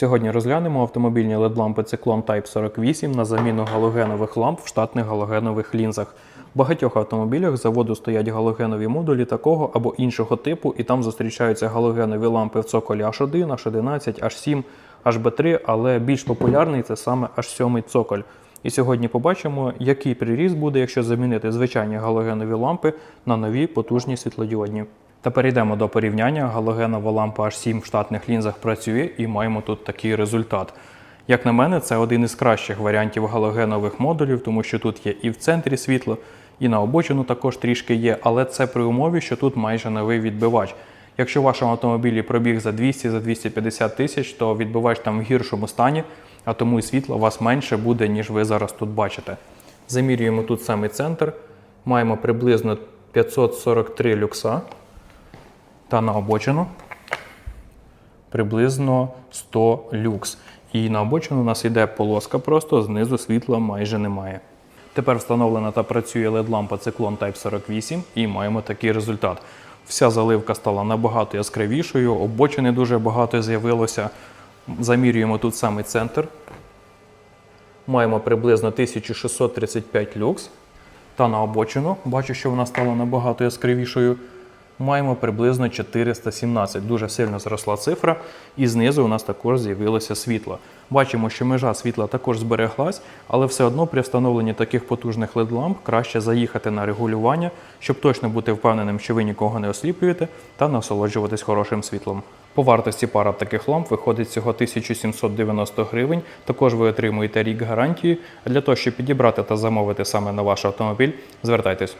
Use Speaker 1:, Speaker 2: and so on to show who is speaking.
Speaker 1: Сьогодні розглянемо автомобільні LED-лампи Cyclone Type 48 на заміну галогенових ламп в штатних галогенових лінзах. В багатьох автомобілях заводу стоять галогенові модулі такого або іншого типу, і там зустрічаються галогенові лампи в цоколі H1, H11, H7, HB3, але більш популярний це саме H7 цоколь. І сьогодні побачимо, який приріст буде, якщо замінити звичайні галогенові лампи на нові потужні світлодіодні. Та перейдемо до порівняння. Галогенова лампа H7 в штатних лінзах працює і маємо тут такий результат. Як на мене, це один із кращих варіантів галогенових модулів, тому що тут є і в центрі світло, і на обочину також трішки є, але це при умові, що тут майже новий відбивач. Якщо в вашому автомобілі пробіг за 200-250 тисяч, то відбивач там в гіршому стані, а тому і світла у вас менше буде, ніж ви зараз тут бачите. Замірюємо тут самий центр. Маємо приблизно 543 люкса та на обочину приблизно 100 люкс. І на обочину у нас йде полоска просто, знизу світла майже немає. Тепер встановлена та працює LED-лампа Cyclone Type 48 і маємо такий результат. Вся заливка стала набагато яскравішою, обочини дуже багато з'явилося. Замірюємо тут самий центр. Маємо приблизно 1635 люкс. Та на обочину, бачу, що вона стала набагато яскравішою. Маємо приблизно 417. Дуже сильно зросла цифра, і знизу у нас також з'явилося світло. Бачимо, що межа світла також збереглась, але все одно при встановленні таких потужних LED-ламп краще заїхати на регулювання, щоб точно бути впевненим, що ви нікого не осліплюєте, та насолоджуватись хорошим світлом. По вартості пара таких ламп виходить всього 1790 гривень. Також ви отримуєте рік гарантії. Для того, щоб підібрати та замовити саме на ваш автомобіль, звертайтесь.